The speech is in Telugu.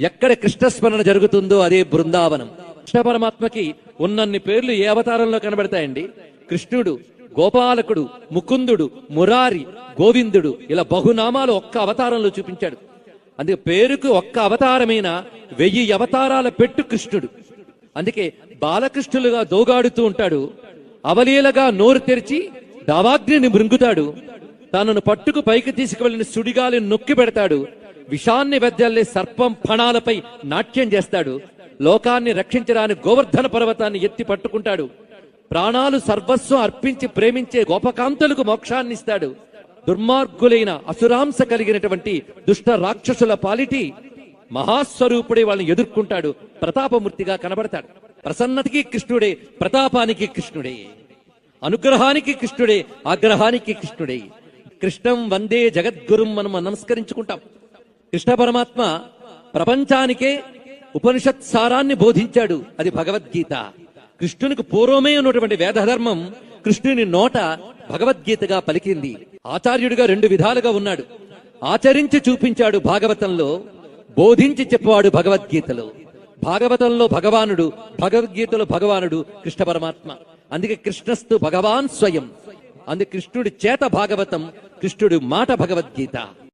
ఎక్కడ కృష్ణస్మరణ జరుగుతుందో అదే బృందావనం. కృష్ణ పరమాత్మకి ఉన్నన్ని పేర్లు ఏ అవతారంలో కనబడతాయండి? కృష్ణుడు గోపాలకుడు ముకుందుడు మురారి గోవిందుడు ఇలా బహునామాలు ఒక్క అవతారంలో చూపించాడు. అందుకే పేరుకు ఒక్క అవతారమైన వెయ్యి అవతారాల పెట్టు కృష్ణుడు. అందుకే బాలకృష్ణులుగా దోగాడుతూ ఉంటాడు. అవలీలగా నోరు తెరిచి దావాగ్నిని మృంగుతాడు. తనను పట్టుకు పైకి తీసుకువెళ్ళిన సుడిగాలిని నొక్కి పెడతాడు. విషాన్ని వెద్దల్లి సర్పం ఫణాలపై నాట్యం చేస్తాడు. లోకాన్ని రక్షించడానికి గోవర్ధన పర్వతాన్ని ఎత్తి పట్టుకుంటాడు. ప్రాణాలు సర్వస్వం అర్పించి ప్రేమించే గోపకాంతులకు మోక్షాన్ని ఇస్తాడు దుర్మార్గులైన అసురాంశ కలిగినటువంటి దుష్ట రాక్షసుల పాలిటి మహాస్వరూపుడే వాళ్ళని ఎదుర్కొంటాడు. ప్రతాపమూర్తిగా కనబడతాడు. ప్రసన్నతికి కృష్ణుడే ప్రతాపానికి కృష్ణుడే. అనుగ్రహానికి కృష్ణుడే ఆగ్రహానికి కృష్ణుడే. కృష్ణం వందే జగద్గురుం మనం నమస్కరించుకుంటాం. కృష్ణ పరమాత్మ ప్రపంచానికే ఉపనిషత్ సారాన్ని బోధించాడు. అది భగవద్గీత. కృష్ణునికి పూర్వమే ఉన్నటువంటి వేదధర్మం కృష్ణుని నోట భగవద్గీతగా పలికింది. ఆచార్యుడిగా రెండు విధాలుగా ఉన్నాడు. ఆచరించి చూపించాడు భాగవతంలో బోధించి చెప్పాడు భగవద్గీతలో. భాగవతంలో భగవానుడు భగవద్గీతలో భగవానుడు కృష్ణ పరమాత్మ. అందుకే కృష్ణస్తు భగవాన్ స్వయం. అందుకే కృష్ణుడి చేత భాగవతం కృష్ణుడి మాట భగవద్గీత.